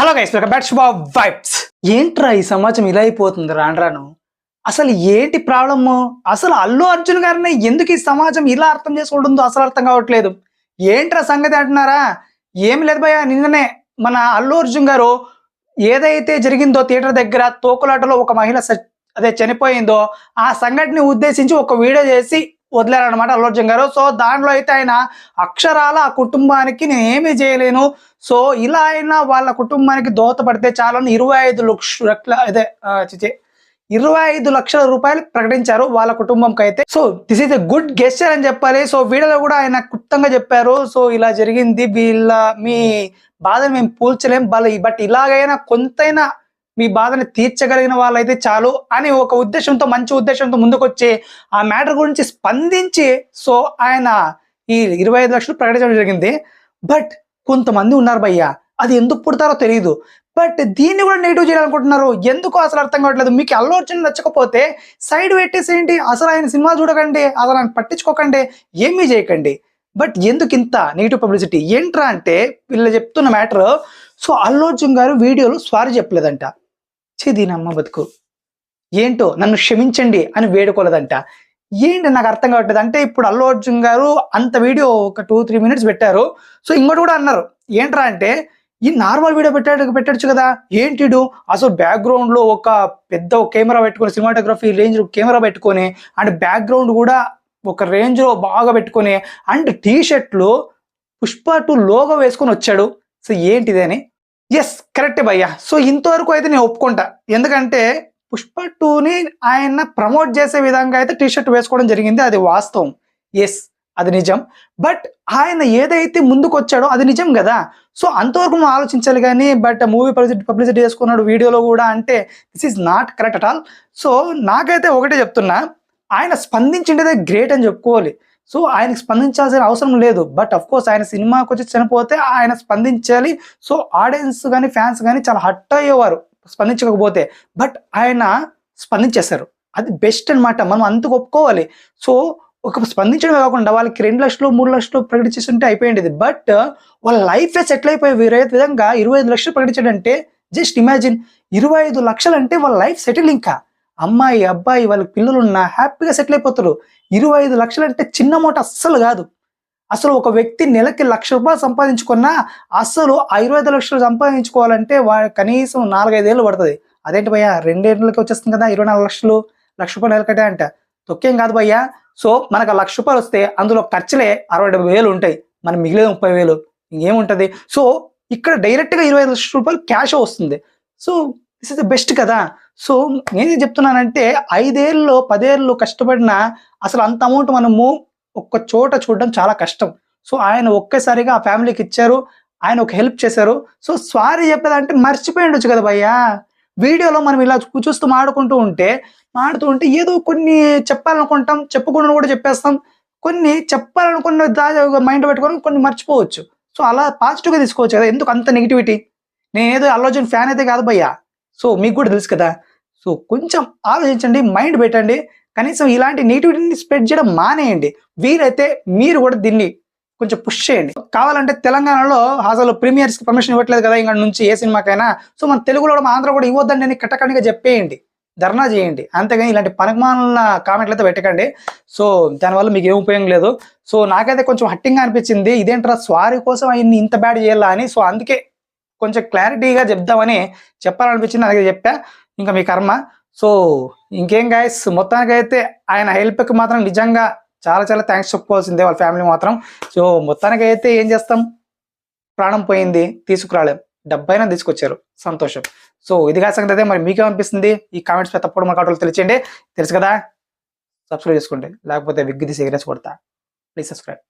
Hello guys welcome back Shubha vibes ఏంట్రా ఈ సమాజం ఇలా అయిపోతుంది రాను అసలు ఏంటి ప్రాబ్లము? అసలు అల్లు అర్జున్ గారిని ఎందుకు ఈ సమాజం ఇలా అర్థం చేసుకుంటుందో అసలు అర్థం కావట్లేదు? ఏంట్రా సంగతి అంటున్నారా? ఏమి లేదు భయ నిన్ననే మన అల్లు అర్జున్ గారు ఏదైతే జరిగిందో థియేటర్ దగ్గర తోకులాటలో ఒక మహిళ అదే చనిపోయిందో ఆ సంఘటన ఉద్దేశించి ఒక వీడియో చేసి వదిలేరనమాట అల్లు అర్జున్ గారు. సో దాంట్లో అయితే ఆయన అక్షరాల ఆ కుటుంబానికి నేను ఏమీ చేయలేను. సో ఇలా అయినా వాళ్ళ కుటుంబానికి దోహదపడితే చాలని ఇరవై ఐదు లక్షల అదే ఇరవై ఐదు లక్షల రూపాయలు ప్రకటించారు వాళ్ళ కుటుంబంకి అయితే so this is a good gesture అని చెప్పాలి. సో వీడియోలో కూడా ఆయన క్లుప్తంగా చెప్పారు. సో ఇలా జరిగింది వీళ్ళ మీ బాధను మేము పూల్చలేం బట్ ఇలాగైనా కొంతైనా మీ బాధని తీర్చగలిగిన వాళ్ళైతే చాలు అని ఒక ఉద్దేశంతో మంచి ఉద్దేశంతో ముందుకొచ్చి ఆ మ్యాటర్ గురించి స్పందించి సో ఆయన ఈ ఇరవై ఐదు లక్షలు ప్రకటించడం జరిగింది. బట్ కొంతమంది ఉన్నారు భయ్యా అది ఎందుకు పుడతారో తెలియదు బట్ దీన్ని కూడా నెగిటివ్ చేయాలనుకుంటున్నారు. ఎందుకు అసలు అర్థం కావట్లేదు. మీకు అల్లు అర్జున్ నచ్చకపోతే సైడ్ పెట్టేసేయండి అసలు ఆయన సినిమా చూడకండి అసలు ఆయన పట్టించుకోకండి ఏమీ చేయకండి. బట్ ఎందుకు ఇంత నెగిటివ్ పబ్లిసిటీ? ఏంట్రా అంటే వీళ్ళు చెప్తున్న మ్యాటర్ సో అల్లు అర్జున్ గారు వీడియోలో స్వారీ చెప్పలేదంట. ఛీ దీని అమ్మ బతుకు. ఏంటో? నన్ను క్షమించండి అని వేడుకోలేదంట. ఏంటి నాకు అర్థం కావట్లేదు. అంటే ఇప్పుడు అల్లు అర్జున్ గారు అంత వీడియో ఒక టూ త్రీ మినిట్స్ పెట్టారు. సో ఇంకోటి కూడా అన్నారు. ఏంట్రా అంటే ఈ నార్మల్ వీడియో పెట్టాడు పెట్టచ్చు కదా. ఏంటిడు అసలు బ్యాక్గ్రౌండ్లో ఒక పెద్ద కెమెరా పెట్టుకొని సినిమాటోగ్రఫీ రేంజ్ కెమెరా పెట్టుకొని అండ్ బ్యాక్గ్రౌండ్ కూడా ఒక రేంజ్లో బాగా పెట్టుకొని అండ్ టీ షర్ట్లు పుష్ప టూ లోగో వేసుకొని వచ్చాడు. సో ఏంటిది అని? ఎస్ కరెక్టే భయ్య. సో ఇంతవరకు అయితే నేను ఒప్పుకుంటా. ఎందుకంటే పుష్ప టూని ఆయన ప్రమోట్ చేసే విధంగా అయితే టీ షర్ట్ వేసుకోవడం జరిగింది. అది వాస్తవం. ఎస్ అది నిజం. బట్ ఆయన ఏదైతే ముందుకు వచ్చాడో అది నిజం కదా. సో అంతవరకు మనం ఆలోచించాలి కానీ బట్ మూవీ పబ్లిసిటీ పబ్లిసిటీ చేసుకున్నాడు వీడియోలో కూడా అంటే this is not correct at all so నాకైతే ఒకటే చెప్తున్నా. ఆయన స్పందించిండేదే గ్రేట్ అని చెప్పుకోవాలి. సో ఆయనకి స్పందించాల్సిన అవసరం లేదు. బట్ అఫ్ కోర్స్ ఆయన సినిమాకి వచ్చి చనిపోతే ఆయన స్పందించాలి. సో ఆడియన్స్ కానీ ఫ్యాన్స్ కానీ చాలా హట్ అయ్యేవారు స్పందించకపోతే. బట్ ఆయన స్పందించేశారు. అది బెస్ట్ అన్నమాట. మనం అంత ఒప్పుకోవాలి. సో ఒక స్పందించడమే కాకుండా వాళ్ళకి రెండు లక్షలు మూడు లక్షలు ప్రకటించేస్తుంటే అయిపోయింది. బట్ వాళ్ళ లైఫ్ సెటిల్ అయిపోయే వేరే విధంగా ఇరవై ఐదు లక్షలు అంటే జస్ట్ ఇమాజిన్ ఇరవై ఐదు లక్షలు అంటే వాళ్ళ లైఫ్ సెటిల్ ఇంకా. అమ్మాయి అబ్బాయి వాళ్ళకి పిల్లలు ఉన్నా హ్యాపీగా సెటిల్ అయిపోతారు. ఇరవై ఐదు లక్షలు అంటే చిన్న మూట అస్సలు కాదు. అసలు ఒక వ్యక్తి నెలకి లక్ష రూపాయలు సంపాదించుకున్నా అసలు ఇరవై ఐదు లక్షలు సంపాదించుకోవాలంటే వా కనీసం నాలుగైదేళ్ళు పడుతుంది. అదేంటి భయ్యా రెండేళ్ళకి వచ్చేస్తుంది కదా ఇరవై నాలుగు లక్షలు లక్ష రూపాయలు నెలకటే అంట. తొక్కేం కాదు భయ్యా. సో మనకు ఆ లక్ష రూపాయలు వస్తే అందులో ఖర్చులే అరవై డెబ్బై వేలు ఉంటాయి. మనం మిగిలేదు ముప్పై వేలు. ఇంకేముంటుంది? సో ఇక్కడ డైరెక్ట్గా ఇరవై ఐదు లక్షల రూపాయలు క్యాష్ వస్తుంది. So this is the best కదా. సో నేనేం చెప్తున్నానంటే ఐదేళ్ళు పదేళ్ళు కష్టపడినా అసలు అంత అమౌంట్ మనము ఒక్క చోట చూడడం చాలా కష్టం. సో ఆయన ఒక్కసారిగా ఆ ఫ్యామిలీకి ఇచ్చారు ఆయన ఒక హెల్ప్ చేశారు. సో సారీ చెప్పేదంటే మర్చిపోయి ఉండొచ్చు కదా భయ్యా. వీడియోలో మనం ఇలా చూస్తూ మాడుకుంటూ ఉంటే మాడుతూ ఉంటే ఏదో కొన్ని చెప్పాలనుకుంటాం చెప్పకుండా కూడా చెప్పేస్తాం. కొన్ని చెప్పాలనుకున్న మైండ్ పెట్టుకొని కొన్ని మర్చిపోవచ్చు. సో అలా పాజిటివ్గా తీసుకోవచ్చు కదా ఎందుకు అంత నెగిటివిటీ నేను ఏదో అల్లోజన్ ఫ్యాన్ అయితే కాదు భయ్యా. సో మీకు కూడా తెలుసు కదా సో కొంచెం ఆలోచించండి మైండ్ పెట్టండి కనీసం ఇలాంటి నెగిటివిటీని స్ప్రెడ్ చేయడం మానేయండి. వీలైతే మీరు కూడా దీన్ని కొంచెం పుష్ చేయండి. కావాలంటే తెలంగాణలో అసలు ప్రీమియర్స్కి పర్మిషన్ ఇవ్వట్లేదు కదా ఇంకా నుంచి ఏ సినిమాకైనా. సో మన తెలుగులో మన ఆంధ్ర కూడా ఇవ్వద్దండి అని కట్టకడిగా చెప్పేయండి. ధర్నా చేయండి. అంతేగాని ఇలాంటి పనికిమాలిన కామెంట్లు అయితే పెట్టకండి. సో దానివల్ల మీకు ఏం ఉపయోగం లేదు. సో నాకైతే కొంచెం హట్టింగ్ అనిపించింది. ఇదేంట్రా స్వారీ కోసం ఆయన్ని ఇంత బ్యాడ్ చేయాలా అని. సో అందుకే కొంచెం క్లారిటీగా చెప్దామని చెప్పాలనిపించింది అలాగే చెప్పా. ఇంకా మీ కర్మ. సో ఇంకేం గాయస్ మొత్తానికైతే ఆయన హెల్ప్కి మాత్రం నిజంగా చాలా చాలా థ్యాంక్స్ చెప్పుకోవాల్సిందే వాళ్ళ ఫ్యామిలీ మాత్రం. సో మొత్తానికైతే ఏం చేస్తాం? ప్రాణం పోయింది తీసుకురాలేం. డబ్బైనా తీసుకొచ్చారు. సంతోషం. సో ఇది కాదు సంగతి అయితే మరి మీకేమనిపిస్తుంది ఈ కామెంట్స్ తప్పుడు మన కాటలు తెలియచేయండి. తెలుసు కదా? సబ్స్క్రైబ్ చేసుకోండి. లేకపోతే విగ్గిది సిగరెట్స్ కొడతా. Please subscribe